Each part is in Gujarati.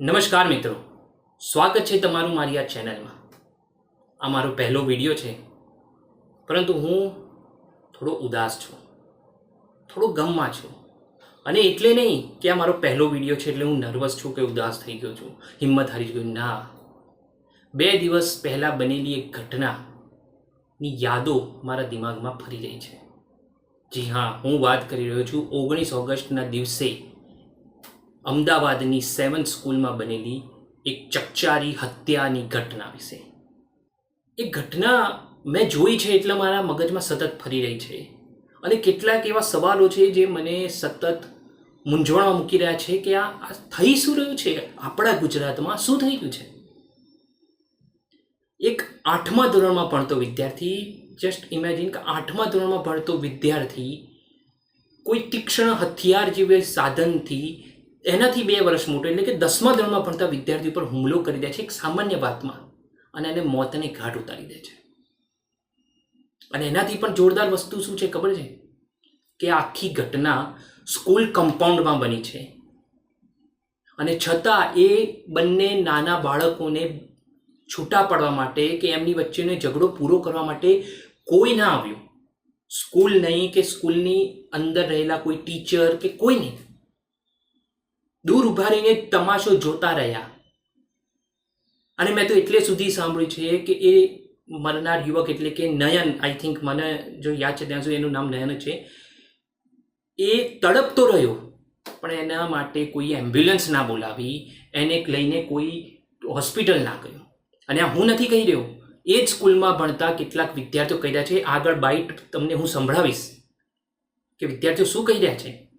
નમસ્કાર મિત્રો. સ્વાગત છે તમારું મારી આ ચેનલમાં. આ મારો પહેલો વીડિયો છે. પરંતુ હું થોડો ઉદાસ છું. થોડો ગમમાં છું. અને એટલે નહીં કે આ મારો પહેલો વીડિયો છે એટલે હું નર્વસ છું કે ઉદાસ થઈ ગયો છું. હિંમત હારી ગયું ના. બે દિવસ પહેલાં બનેલી એક ઘટનાની યાદો મારા દિમાગમાં ફરી રહી છે. જી હા, હું વાત કરી રહ્યો છું. ઓગણીસ ઓગસ્ટના દિવસે અમદાવાદની સેવન સ્કૂલમાં બનેલી એક ચકચારી હત્યાની ઘટના વિશે. એ ઘટના મેં જોઈ છે એટલે મારા મગજમાં સતત ફરી રહી છે. અને કેટલાક એવા સવાલો છે જે મને સતત મૂંઝવણમાં મૂકી રહ્યા છે કે આ થઈ શું રહ્યું છે? આપણા ગુજરાતમાં શું થઈ ગયું છે? એક આઠમા ધોરણમાં ભણતો વિદ્યાર્થી જસ્ટ ઇમેજિન કે આઠમા ધોરણમાં ભણતો વિદ્યાર્થી કોઈ તીક્ષ્ણ હથિયાર જેવે સાધનથી એનાથી બે વર્ષ મોટો, એટલે કે દસમા ધોરણમાં ભણતા વિદ્યાર્થી ઉપર હુમલો કરી દે છે એક સામાન્ય વાતમાં, અને એને મોતને ઘાટ ઉતારી દે છે. અને એનાથી પણ જોરદાર વસ્તુ શું છે ખબર છે? કે આખી ઘટના સ્કૂલ કમ્પાઉન્ડમાં બની છે. અને છતાં એ બંને નાના બાળકોને છૂટા પાડવા માટે કે એમની વચ્ચેનો ઝઘડો પૂરો કરવા માટે કોઈ ના આવ્યું. સ્કૂલ નહીં કે સ્કૂલની અંદર રહેલા કોઈ ટીચર કે કોઈ નહીં. દૂર ઊભા રહીને તમાશો જોતા રહ્યા. અને મેં તો એટલે સુધી સાંભળ્યું છે કે એ મરનાર યુવક એટલે કે નયન આઈ થિંક મને જો યાદ છે ત્યાં સુધી એનું નામ નયન છે, એ તડપતો રહ્યો. પણ એના માટે કોઈ એમ્બ્યુલન્સ ના બોલાવી, એને લઈને કોઈ હોસ્પિટલ ના ગયો. અને આ હું નથી કહી રહ્યો, એ જ સ્કૂલમાં ભણતા કેટલાક વિદ્યાર્થીઓ કહી રહ્યા છે, આગળ બાઇટ તમને હું સંભળાવીશ. કે વિદ્યાર્થીઓ શું કહી રહ્યા છે?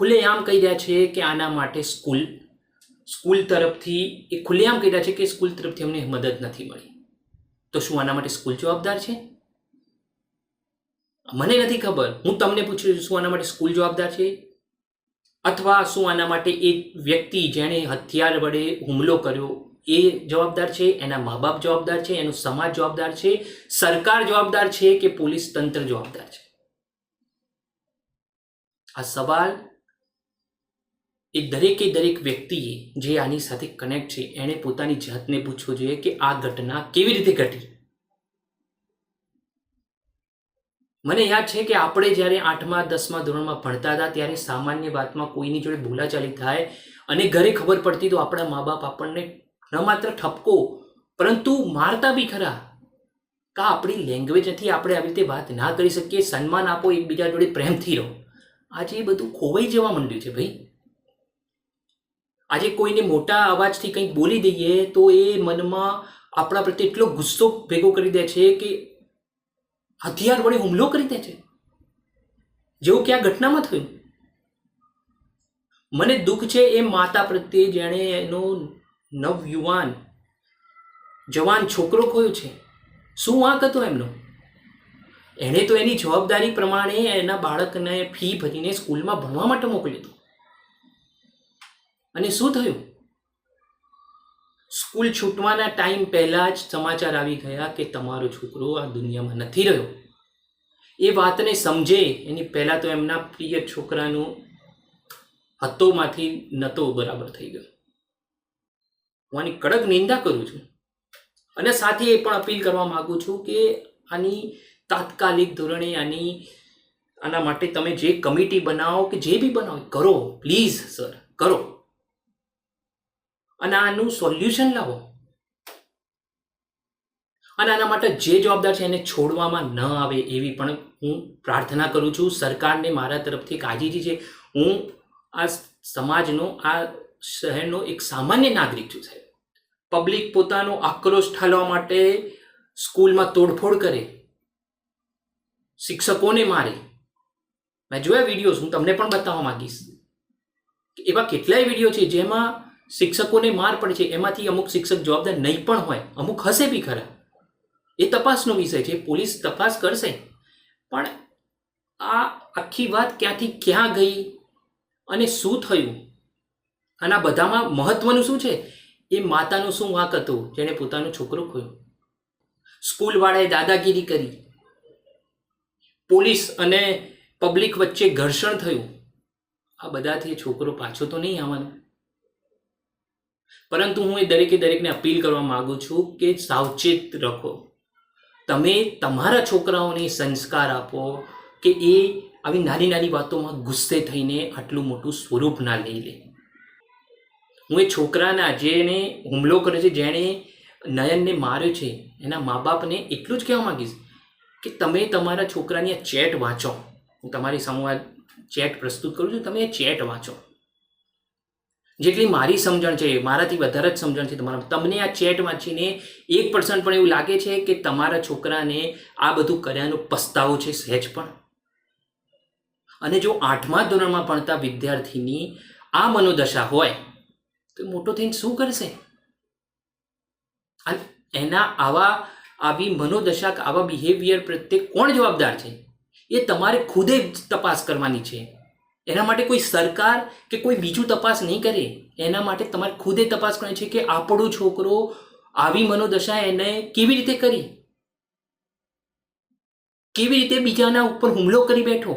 ખુલ્લેઆમ કહી રહ્યા છે કે આના માટે સ્કૂલ સ્કૂલ તરફથી, એ ખુલ્લેઆમ કહી રહ્યા છે કે સ્કૂલ તરફથી અમને મદદ નથી મળી. તો શું આના માટે સ્કૂલ જવાબદાર છે? મને નથી ખબર. હું તમને પૂછું છું, શું આના માટે સ્કૂલ જવાબદાર છે? અથવા શું આના માટે એ વ્યક્તિ જેણે હથિયાર વડે હુમલો કર્યો, એ જવાબદાર છે? એના મા બાપ જવાબદાર છે? એનો સમાજ જવાબદાર છે? સરકાર જવાબદાર છે કે પોલીસ તંત્ર જવાબદાર છે? આ સવાલ એ દરેકે દરેક વ્યક્તિએ જે આની સાથે કનેક્ટ છે, એણે પોતાની જાતને પૂછવું જોઈએ કે આ ઘટના કેવી રીતે ઘટી? મને યાદ છે કે આપણે જ્યારે આઠમા, દસમા ધોરણમાં ભણતા હતા, ત્યારે સામાન્ય વાતમાં કોઈની જોડે બોલાચાલી થાય અને ઘરે ખબર પડતી તો આપણા મા બાપ આપણને ન માત્ર ઠપકો, પરંતુ મારતા બી ખરા. કા આપણી લેંગ્વેજ નથી આપણે આવી રીતે વાત ના કરી શકીએ? સન્માન આપો, એકબીજા જોડે પ્રેમથી રહો. આજે એ બધું ખોવાઈ જવા માંડ્યું છે ભાઈ. આજે કોઈને મોટા અવાજથી કંઈક બોલી દઈએ તો એ મનમાં આપણા પ્રત્યે એટલો ગુસ્સો ભેગો કરી દે છે કે હથિયાર વડે હુમલો કરી દે છે. જેવું કે આ ઘટનામાં થયું. મને દુઃખ છે એ માતા પ્રત્યે જેણે એનો નવયુવાન જવાન છોકરો ખોયો છે. શું વાંક હતો એમનો? એણે તો એની જવાબદારી પ્રમાણે એના બાળકને ફી ભરીને સ્કૂલમાં ભણવા માટે મોકલ્યું હતું અને શું થયું? સ્કૂલ છૂટવાના ટાઈમ પહેલાં જ સમાચાર આવી ગયા કે તમારો છોકરો આ દુનિયામાં નથી રહ્યો. એ વાતને સમજે એની પહેલાં તો એમના પ્રિય છોકરાનું હતોમાંથી નતો બરાબર થઈ ગયો. હું આની કડક નિંદા કરું છું. અને સાથે એ પણ અપીલ કરવા માગું છું કે આની તાત્કાલિક ધોરણે આની, આના માટે તમે જે કમિટી બનાવો કે જે બી બનાવો, કરો, પ્લીઝ, સર, કરો. અને આનું સોલ્યુશન લાવો. અને આના માટે જે જવાબદાર છે એને છોડવામાં ન આવે એવી પણ હું પ્રાર્થના કરું છું. સરકારને મારા તરફથી કાળજી છે. હું આ સમાજનો, આ શહેરનો એક સામાન્ય નાગરિક છું સાહેબ. પબ્લિક પોતાનો આક્રોશ ઠાલવા માટે સ્કૂલમાં તોડફોડ કરે. શિક્ષકોને મારે. મેં જોયા વિડીયોઝ હું તમને પણ બતાવવા માંગીશ. એવા કેટલાય વીડિયો છે જેમાં શિક્ષકોને માર પડે છે. એમાંથી અમુક શિક્ષક જવાબદાર નહીં પણ હોય. અમુક હશે બી ખરા. એ તપાસનો વિષય છે. પોલીસ તપાસ કરશે. પણ આ આખી વાત ક્યાંથી ક્યાં ગઈ અને શું થયું? આના બધામાં મહત્વનું શું છે? એ માતાનું શું વાંક હતું? જેણે પોતાનો છોકરો ખોયું. સ્કૂલવાળાએ દાદાગીરી કરી. પોલીસ અને પબ્લિક વચ્ચે ઘર્ષણ થયું. આ બધાથી છોકરો પાછો તો નહીં આવવાનો. પરંતુ હું એ દરેકે દરેકને અપીલ કરવા માગું છું કે સાવચેત રહો તમે તમારા છોકરાઓને સંસ્કાર આપો કે એ આવી નાની નાની વાતોમાં ગુસ્સે થઈને આટલું મોટું સ્વરૂપ ના લઈ લે. હું એ છોકરાના જેને હુમલો કર્યો છે, જેણે નયનને માર્યો છે, એના મા બાપને એટલું જ કહેવા માંગીશ કે તમે તમારા છોકરાની આ ચેટ વાંચો. હું તમારી સામે ચેટ પ્રસ્તુત કરું છું, તમે એ ચેટ વાંચો. જેટલી મારી સમજણ છે, મારાથી વધારે જ સમજણ છે તમારા. તમને આ ચેટ વાંચીને એક પર્સન્ટ પણ એવું લાગે છે કે તમારા છોકરાને આ બધું કર્યાનો પસ્તાવો છે, સહેજ પણ. અને જો આઠમા ધોરણમાં ભણતા વિદ્યાર્થીની આ મનોદશા હોય, તો મોટો થઈને શું કરશે? અને એના આવા, આવી મનોદશા, આવા બિહેવિયર પ્રત્યે કોણ જવાબદાર છે? એ તમારે ખુદે જ તપાસ કરવાની છે. એના માટે કોઈ સરકાર કે કોઈ બીજું તપાસ નહીં કરે, એના માટે તમારે ખુદે તપાસ કરવાની છે કે આપણો છોકરો આવી મનોદશા એને કેવી રીતે કરી? કેવી રીતે બીજાના ઉપર હુમલો કરી બેઠો?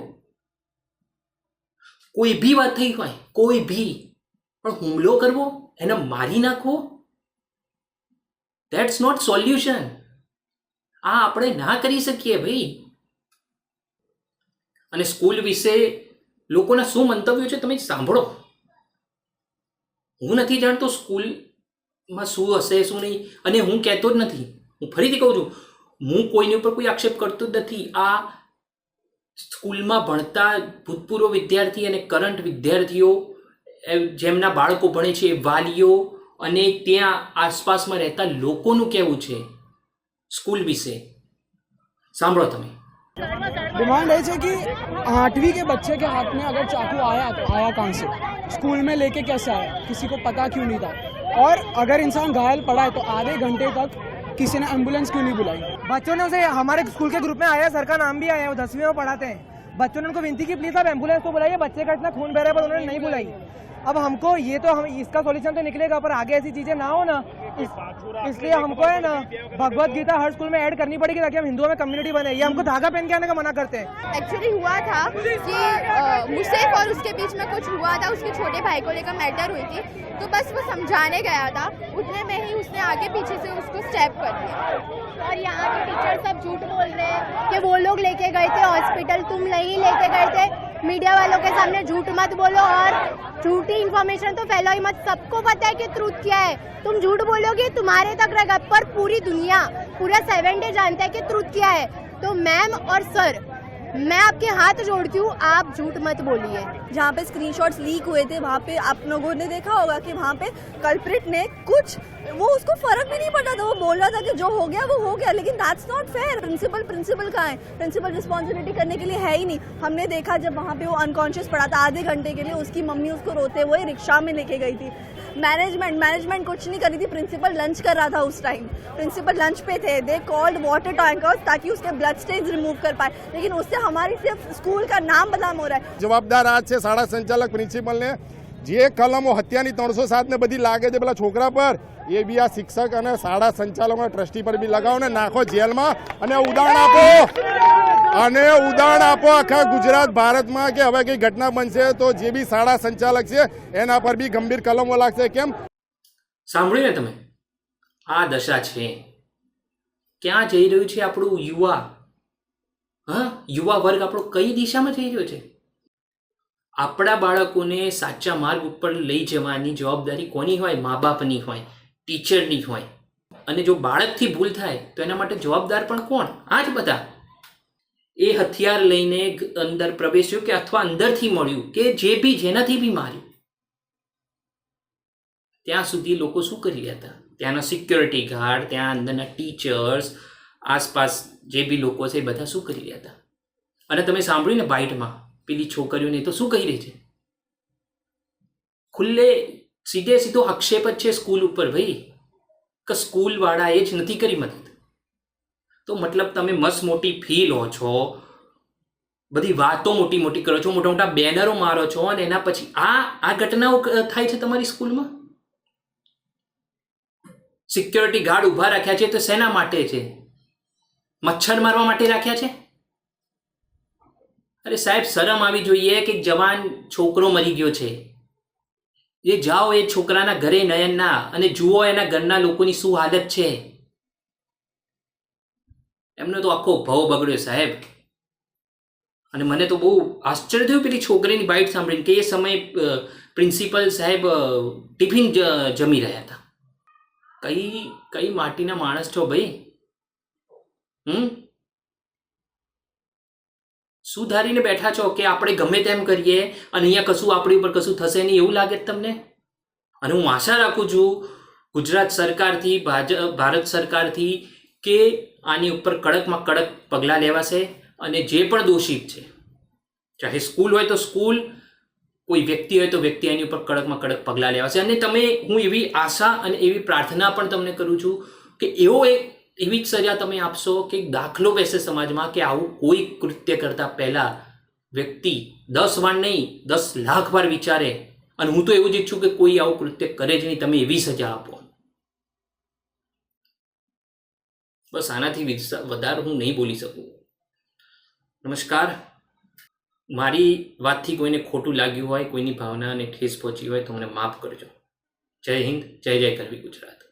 કોઈ બી વાત થઈ હોય, કોઈ બી, પણ હુમલો કરવો, એને મારી નાખવો ધેટ્સ નોટ સોલ્યુશન આ આપણે ના કરી શકીએ ભાઈ. અને સ્કૂલ વિશે લોકોના શું મંતવ્યો છે તમે સાંભળો. હું નથી જાણતો સ્કૂલમાં શું હશે, શું નહીં. અને હું કહેતો જ નથી. હું ફરીથી કહું છું, હું કોઈની ઉપર કોઈ આક્ષેપ કરતો જ નથી. આ સ્કૂલમાં ભણતા ભૂતપૂર્વ વિદ્યાર્થી અને કરંટ વિદ્યાર્થીઓ જેમના બાળકો ભણે છે, એ વાલીઓ અને ત્યાં આસપાસમાં રહેતા લોકોનું કહેવું છે સ્કૂલ વિશે. સાંભળો તમે. डिमांड है कि आठवीं के बच्चे के हाथ में अगर चाकू आया तो आया कहाँ से? स्कूल में लेके कैसे आया? किसी को पता क्यों नहीं था? और अगर इंसान घायल पड़ा है तो आधे घंटे तक किसी ने एंबुलेंस क्यों नहीं बुलाई? बच्चों ने उसे हमारे स्कूल के ग्रुप में आया सर का नाम भी आया वो दसवीं में पढ़ाते हैं। बच्चों ने उनको विनती की, प्लीज़ आप एंबुलेंस को बुलाइए, बच्चे का इतना खून बह रहा है, पर उन्होंने नहीं बुलाई। अब हमको ये तो हम इसका सॉल्यूशन तो निकलेगा पर आगे ऐसी चीज़ें ना हो ना। इस, इसलिए हमको है ना भगवत गीता हर स्कूल में ऐड करनी पड़ेगी ताकि हम हिंदुओं में कम्युनिटी बने। ये हमको धागा पहन के आने का मना करते हैं। एक्चुअली हुआ था कि मुझसे और उसके बीच में कुछ हुआ था उसके छोटे भाई को लेकर मैटर हुई थी। तो बस वो समझाने गया था। उतने में ही उसने आगे पीछे से उसको स्टेप कर दिया। और यहाँ के टीचर सब झूठ बोल रहे हैं कि वो लोग लेके गए थे हॉस्पिटल तुम नहीं लेके गए थे। मीडिया वालों के सामने झूठ मत बोलो और झूठी इन्फॉर्मेशन तो फैलाओ ही मत। सबको पता है कि ट्रूथ क्या है। तुम झूठ बोलोगे, तुम्हारे तक रहेगा, पर पूरी दुनिया, पूरा सेवन डे जानता है कि ट्रूथ क्या है। तो मैम और सर मैं आपके हाथ जोड़ती हूँ, आप झूठ मत बोलिए। जहाँ पे स्क्रीनशॉट्स लीक हुए थे, वहाँ पे आप लोगों ने देखा होगा कि वहाँ पे कल्प्रिट ने कुछ, वो उसको फ़र्क भी नहीं पड़ा था। वो बोल रहा था कि जो हो गया, वो हो गया, लेकिन that's not fair principal principal कहाँ है? प्रिंसिपल रिस्पॉन्सिबिलिटी करने के लिए है ही नहीं। हमने देखा जब वहाँ पे वो अनकॉन्शियस पड़ा था आधे घंटे के लिए, उसकी मम्मी उसको रोते हुए रिक्शा में लेके गई थी। मैनेजमेंट मैनेजमेंट कुछ नहीं करी थी। प्रिंसिपल लंच कर रहा था उस टाइम प्रिंसिपल लंच पे थे। दे कॉल्ड वाटर टैंकर्स ताकि उसके ब्लड स्टेन्स रिमूव कर पाए। लेकिन उससे हमारी सिर्फ स्कूल का नाम बदनाम हो रहा है જવાબદાર આ જ છે શાળા સંચાલક પ્રિન્સિપલને જે કલમો હત્યાની ત્રણસો સાત ને બધી લાગે છે પેલા છોકરા પર એ બી આ શિક્ષક અને શાળા સંચાલકો ટ્રસ્ટી પર બી લગાવો ને નાખો જેલમાં અને ઉદાહરણ આપો અને ઉદાહરણ આપો આખા ગુજરાત ભારતમાં કે હવે કઈ ઘટના બનશે તો જે બી શાળા સંચાલક છે એના પર બી ગંભીર કલમો લાગશે કેમ સાંભળ્યું ને તમે આ દશા છે ક્યાં જઈ રહ્યું છે આપણું યુવા હા, યુવા વર્ગ આપણો કઈ દિશામાં થઈ રહ્યો છે? આપણા બાળકોને સાચા માર્ગ ઉપર લઈ જવાની જવાબદારી કોની હોય? મા બાપની હોય, ટીચરની હોય. અને જો બાળકથી ભૂલ થાય, તો એના માટે જવાબદાર પણ કોણ? આ જ બધા. એ હથિયાર લઈને અંદર પ્રવેશ્યો કે અથવા અંદરથી મળ્યું કે જે બી જેનાથી બી માર્યું. ત્યાં સુધી લોકો શું કરી રહ્યા હતા? ત્યાંના સિક્યોરિટી ગાર્ડ ત્યાં અંદરના ટીચર્સ આસપાસ જે બી લોકો છે એ બધા શું કરી રહ્યા હતા? અને તમે સાંભળ્યું ને બાઇટમાં પેલી છોકરીઓને તો શું કહી રહી છે? ખુલ્લે સીધે સીધો આક્ષેપ જ છે સ્કૂલ ઉપર ભાઈ, કે સ્કૂલવાળાએ જ નથી કરી મદદ. તો મતલબ તમે મસ્ત મોટી ફી લો છો, બધી વાતો મોટી મોટી કરો છો, મોટા મોટા બેનરો મારો છો અને એના પછી આ આ ઘટનાઓ થાય છે તમારી સ્કૂલમાં? સિક્યોરિટી ગાર્ડ ઊભા રાખ્યા છે તો શેના માટે છે? મચ્છર મારવા માટે રાખ્યા છે? અરે સાહેબ, શરમ આવી જોઈએ કે જવાન છોકરો મરી ગયો છે. એ જાઓ એ છોકરાના ઘરે નયનના અને જુઓ એના ઘરના લોકોની શું હાલત છે. એમનો તો આખો ભાવ બગડ્યો સાહેબ. અને મને તો બહુ આશ્ચર્ય થયું પેલી છોકરીની બાઇટ સાંભળીને કે એ સમયે પ્રિન્સિપલ સાહેબ ટિફિન જમી રહ્યા હતા. કઈ કઈ માટીના માણસ છો ભાઈ? હમ? શું ધારીને બેઠા છો કે આપણે ગમે તેમ કરીએ અને અહીંયા કશું આપણી ઉપર કશું થશે નહીં એવું લાગે તમને? અને હું આશા રાખું છું ગુજરાત સરકારથી, ભાજ, ભારત સરકારથી કે આની ઉપર કડકમાં કડક પગલાં લેવાશે અને જે પણ દોષિત છે, ચાહે સ્કૂલ હોય તો સ્કૂલ, કોઈ વ્યક્તિ હોય તો વ્યક્તિ એની ઉપર કડકમાં કડક પગલાં લેવાશે. અને તમે, હું એવી આશા અને એવી પ્રાર્થના પણ તમને કરું છું કે એવો એક એવી જ સજા તમે આપશો કે દાખલો બેસે સમાજમાં કે આવું કોઈ કૃત્ય કરતા પહેલા વ્યક્તિ દસ વાર નહીં, દસ લાખ વાર વિચારે અને હું તો એવું જ ઈચ્છું કે કોઈ આવું કૃત્ય કરે જ નહીં, તમે એવી સજા આપો. બસ આનાથી વધારે હું નહીં બોલી શકું. નમસ્કાર. મારી વાતથી કોઈને ખોટું લાગ્યું હોય, કોઈની ભાવનાને ઠેસ પહોંચી હોય તો મને માફ કરજો. જય હિન્દ, જય જય કરવી ગુજરાત.